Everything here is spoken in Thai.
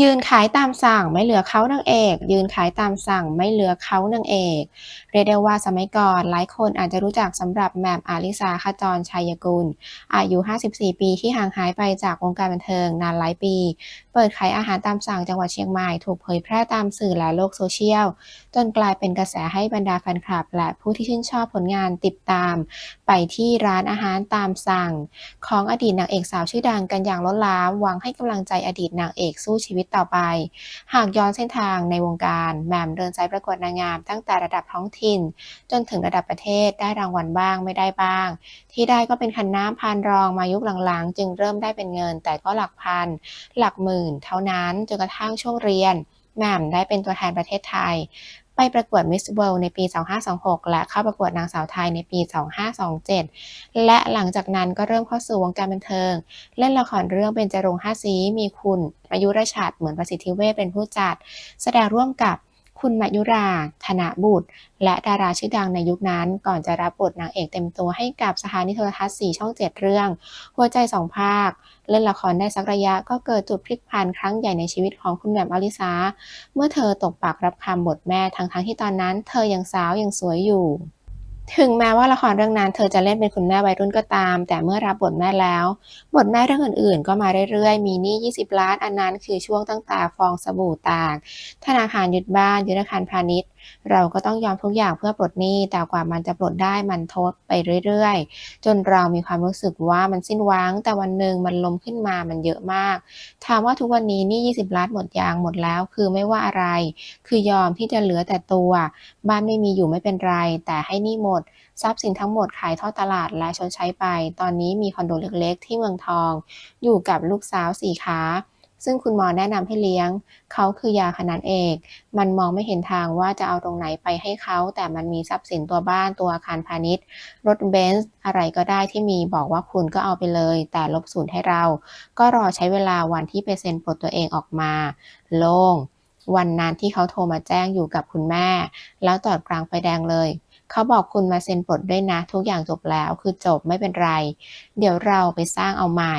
ยืนขายตามสั่งไม่เหลือเขานางเอก ยืนขายตามสั่งไม่เหลือเขานางเอก เรียกได้ว่าสมัยก่อนหลายคนอาจจะรู้จักสำหรับแมมอาลิสาขจรชัยกุล อายุ 54 ปีที่ห่างหายไปจากวงการบันเทิงนานหลายปี เปิดขายอาหารตามสั่งจังหวัดเชียงใหม่ถูกเผยแพร่ตามสื่อและโลกโซเชียล จนกลายเป็นกระแสให้บรรดาแฟนคลับ และผู้ที่ชื่นชอบผลงานติดตาม ไปที่ร้านอาหารตามสั่ง ของอดีตนางเอกสาวชื่อดังกันอย่างล้นหลามหวังให้กำลังใจอดีตนางเอกสู้ชีวิตต่อไป หากย้อนเส้นทางในวงการแหม่มเดินสายประกวดนางงาม ตั้งแต่ระดับท้องถิ่น จนถึงระดับประเทศได้รางวัลบ้างไม่ได้บ้าง ที่ได้ก็เป็นคันน้ำพานรองมายุคหลังๆ จึงเริ่มได้เป็นเงิน แต่ก็หลักพัน หลักหมื่น เท่านั้นจนกระทั่งช่วงเรียนแหม่มได้เป็นตัวแทนประเทศไทย ไปประกวดมิสเวิลด์ในปี 2526 และเข้าประกวดนางสาวไทยในปี 2527 และหลังจากนั้นก็เริ่มเข้าสู่วงการบันเทิง เล่นละครเรื่องเบญจรงค์ห้าสีมีคุณอายุรชาติเหมือนประสิทธิเวชเป็นผู้จัด แสดงร่วมกับ คุณมายุรา ธนบุตร และดาราชื่อดังในยุคนั้น ก่อนจะรับบทนางเอกเต็มตัวให้กับสถานีโทรทัศน์สีช่องเจ็ดเรื่อง หัวใจสองภาค เล่นละครได้สักระยะก็เกิดจุดพลิกผันครั้งใหญ่ในชีวิตของคุณแหม่มอลิสา เมื่อเธอตกปากรับคำบทแม่ทั้งทั้งๆที่ตอนนั้น เธอยังสาวยังสวยอยู่ ถึงแม้ว่าละครเรื่องนั้นเธอจะเล่นเป็นคุณแม่วัยรุ่นก็ตาม แต่เมื่อรับบทแม่แล้ว บทแม่เรื่องอื่นๆ ก็มาเรื่อยๆ มีหนี้ 20 ล้านอันนั้นคือช่วงตั้งแต่ฟองสบู่ตาก ธนาคารหยุดบ้านยึดอาคารพาณิชย์ เราก็ต้องยอมทุกอย่างเพื่อปลดหนี้ แต่กว่ามันจะปลดได้มันทดไปเรื่อยๆ จนเรามีความรู้สึกว่ามันสิ้นหวัง แต่วันหนึ่งมันล้มขึ้นมามันเยอะมาก ถามว่าทุกวันนี้หนี้ 20 ล้านหมดยางหมดแล้ว คือไม่ว่าอะไร คือยอมที่จะเหลือแต่ตัว บ้านไม่มีอยู่ไม่เป็นไร แต่ให้หนี้หมด ทรัพย์สินทั้งหมดขายทอดตลาดและชดใช้ไป ตอนนี้มีคอนโดเล็กๆ ที่เมืองทอง อยู่กับลูกสาวสี่ขา ซึ่งคุณหมอแนะนำให้เลี้ยง เขาคือยาขนานเอก มันมองไม่เห็นทางว่าจะเอาตรงไหนไปให้เขา แต่มันมีทรัพย์สินตัวบ้านตัวอาคารพาณิชย์ รถเบนซ์อะไรก็ได้ที่มีบอกว่าคุณก็เอาไปเลย แต่ลบศูนย์ให้เรา ก็รอใช้เวลาวันที่ไปเซ็นปลดตัวเองออกมา โล่งวันนั้นที่เขาโทรมาแจ้งอยู่กับคุณแม่ แล้วจอดกลางไฟแดงเลยเขาบอกคุณมาเซ็นปลดด้วยนะ ทุกอย่างจบแล้วคือจบไม่เป็นไร เดี๋ยวเราไปสร้างเอาใหม่